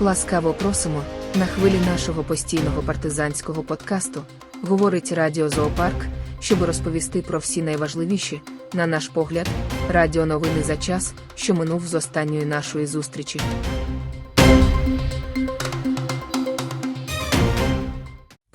Ласкаво просимо на хвилі нашого постійного партизанського подкасту. Говорить Радіо Зоопарк, щоб розповісти про всі найважливіші, на наш погляд, радіоновини за час, що минув з останньої нашої зустрічі.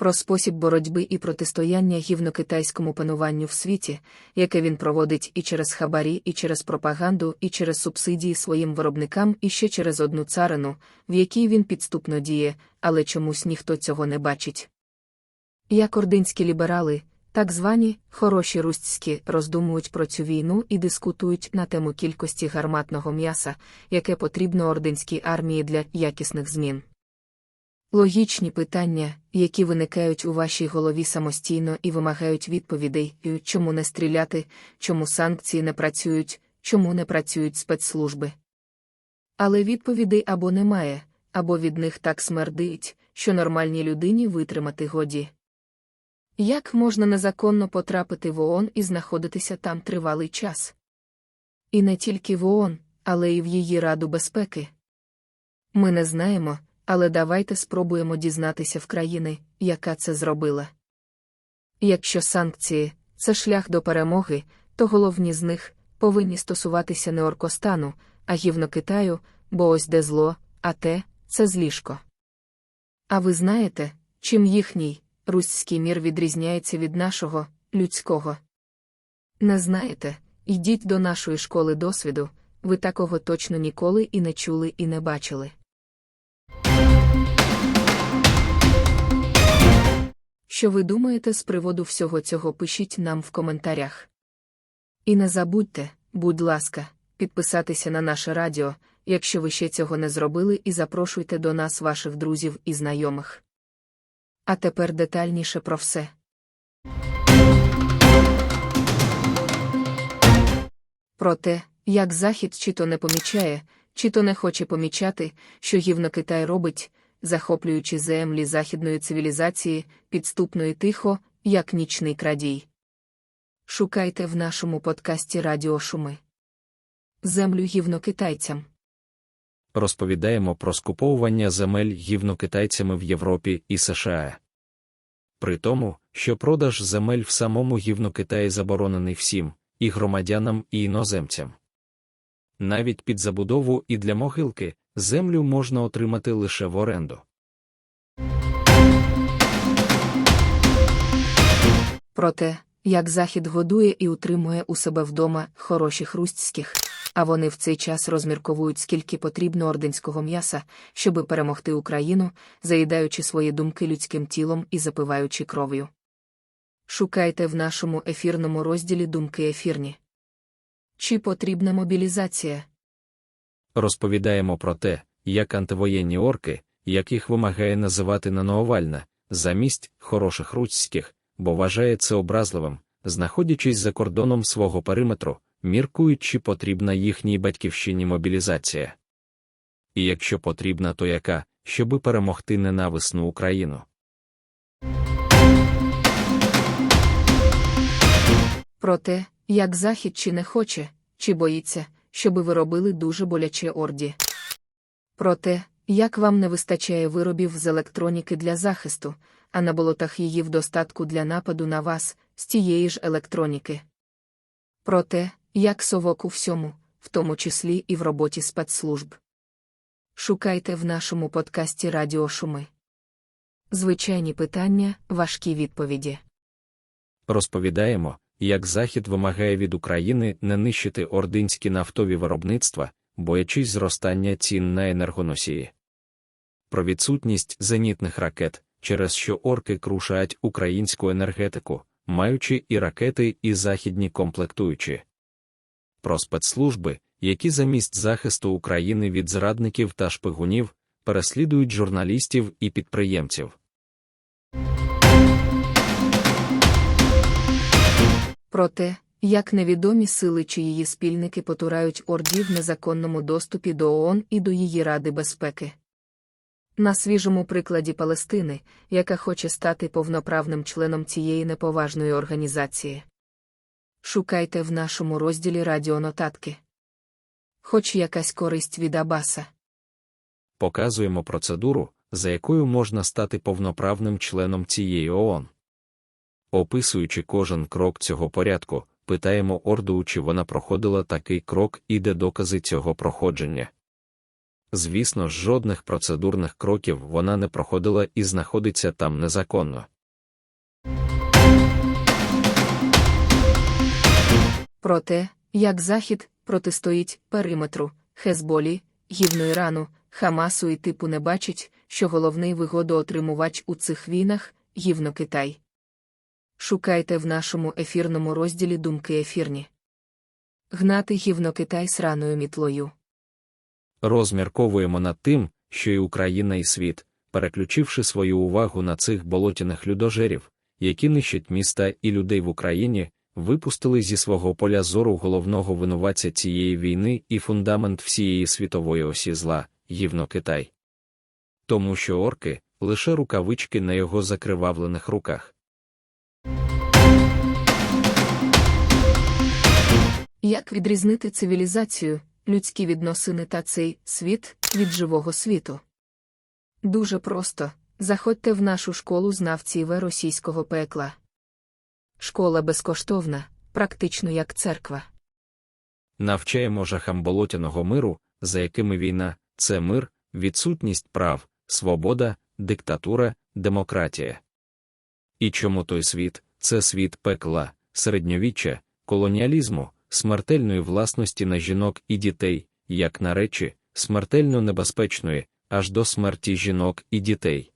Про спосіб боротьби і протистояння гівнокитайському пануванню в світі, яке він проводить і через хабарі, і через пропаганду, і через субсидії своїм виробникам, і ще через одну царину, в якій він підступно діє, але чомусь ніхто цього не бачить. Як ординські ліберали, так звані хороші рустські роздумують про цю війну і дискутують на тему кількості гарматного м'яса, яке потрібно ординській армії для якісних змін. Логічні питання, які виникають у вашій голові самостійно і вимагають відповідей, чому не стріляти, чому санкції не працюють, чому не працюють спецслужби. Але відповідей або немає, або від них так смердить, що нормальній людині витримати годі. Як можна незаконно потрапити в ООН і знаходитися там тривалий час? І не тільки в ООН, але й в її Раду безпеки. Ми не знаємо, але давайте спробуємо дізнатися в країни, яка це зробила. Якщо санкції це шлях до перемоги, то головні з них повинні стосуватися не Оркостану, а гівно Китаю, бо ось де зло, а те це зліжко. А ви знаєте, чим їхній руський мір відрізняється від нашого людського? Не знаєте, йдіть до нашої школи досвіду, ви такого точно ніколи і не чули і не бачили. Що ви думаєте з приводу всього цього пишіть нам в коментарях. І не забудьте, будь ласка, підписатися на наше радіо, якщо ви ще цього не зробили, і запрошуйте до нас ваших друзів і знайомих. А тепер детальніше про все. Про те, як Захід чи то не помічає, чи то не хоче помічати, що гівно Китай робить, захоплюючи землі західної цивілізації, підступно і тихо, як нічний крадій. Шукайте в нашому подкасті Радіошуми. Землю гівно китайцям. розповідаємо про скуповування земель гівнокитайцями в Європі і США. При тому, що продаж земель в самому гівнокитаї заборонений всім, і громадянам, і іноземцям. Навіть під забудову і для могилки землю можна отримати лише в оренду. Про те, як Захід годує і утримує у себе вдома хороших рустських, а вони в цей час розмірковують, скільки потрібно орденського м'яса, щоби перемогти Україну, заїдаючи свої думки людським тілом і запиваючи кров'ю. Шукайте в нашому ефірному розділі думки ефірні. Чи потрібна мобілізація? Розповідаємо про те, як антивоєнні орки, яких вимагає називати Наноовальна, замість хороших руцьких, бо вважає це образливим, знаходячись за кордоном свого периметру, міркують, чи потрібна їхній батьківщині мобілізація. І якщо потрібна, то яка, щоби перемогти ненависну Україну. Про те, як Захід чи не хоче, чи боїться, щоби ви робили дуже боляче орді. Про те, як вам не вистачає виробів з електроніки для захисту, а на болотах її в достатку для нападу на вас з тієї ж електроніки. Про те, як совок у всьому, в тому числі і в роботі спецслужб. Шукайте в нашому подкасті Радіошуми. Звичайні питання, важкі відповіді. Розповідаємо, як Захід вимагає від України не нищити ординські нафтові виробництва, боячись зростання цін на енергоносії. Про відсутність зенітних ракет, через що орки крушають українську енергетику, маючи і ракети, і західні комплектуючі. Про спецслужби, які замість захисту України від зрадників та шпигунів переслідують журналістів і підприємців. Про те, як невідомі сили чи її спільники потурають орді в незаконному доступі до ООН і до її Ради безпеки. На свіжому прикладі Палестини, яка хоче стати повноправним членом цієї неповажної організації. Шукайте в нашому розділі радіонотатки. Хоч якась користь від Абаса. показуємо процедуру, за якою можна стати повноправним членом цієї ООН. Описуючи кожен крок цього порядку, питаємо Орду, чи вона проходила такий крок і де докази цього проходження. Звісно жодних процедурних кроків вона не проходила і знаходиться там незаконно. Про те, як Захід протистоїть периметру, Хезболі, гівну Ірану, Хамасу і типу не бачить, що головний вигодоотримувач у цих війнах гівно Китай. Шукайте в нашому ефірному розділі думки ефірні. Гнати гівно Китай сраною мітлою. Розмірковуємо над тим, що і Україна, і світ, переключивши свою увагу на цих болотяних людожерів, які нищать міста і людей в Україні, випустили зі свого поля зору головного винуватця цієї війни і фундамент всієї світової осі зла гівно Китай. Тому що орки лише рукавички на його закривавлених руках. Як відрізнити цивілізацію, людські відносини та цей світ від живого світу? Дуже просто заходьте в нашу школу знавців російського пекла. Школа безкоштовна, практично як церква. Навчаємо жахам болотяного миру, за якими війна це мир, відсутність прав, свобода, диктатура, демократія. І чому той світ це світ пекла, середньовіччя, колоніалізму, смертельної власності на жінок і дітей, як на речі, смертельно небезпечної, аж до смерті жінок і дітей.